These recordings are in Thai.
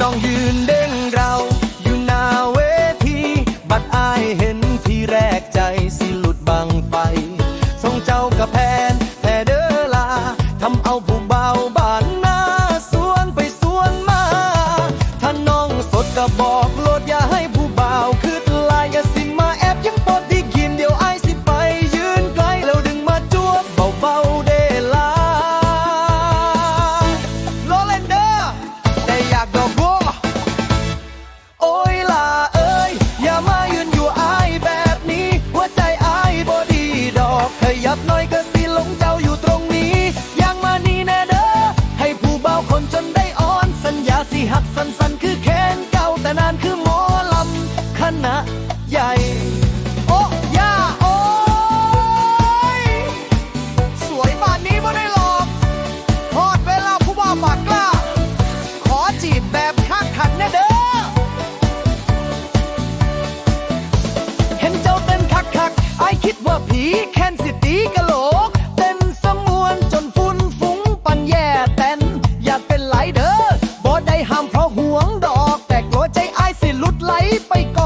น้องยืนเด้งเราอยู่หน้าเวที บัดอายเห็นทีแรกใจสิหลุดบังไฟทรงเจ้ากระแพนแต่เด้อลาทำเอาผู้เบาบานหน้าสวนไปสวนมา ถ้าน้องสดกระบอก ที่หักสันสันคือแขนเก่าแต่นานคือหมอลำคณะใหญ่ โอ้ย่าโอ้ยสวยปะ ไป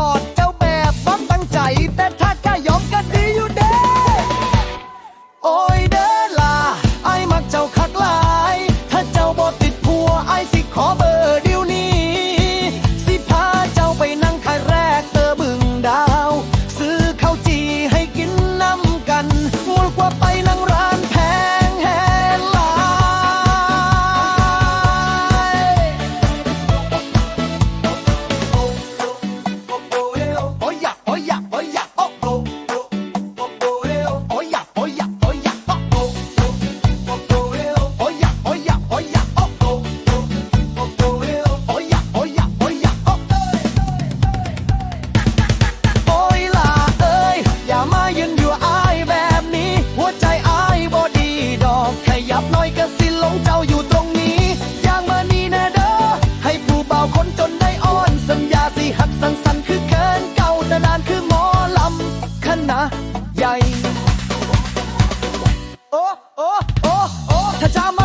哦哦哦，他家吗？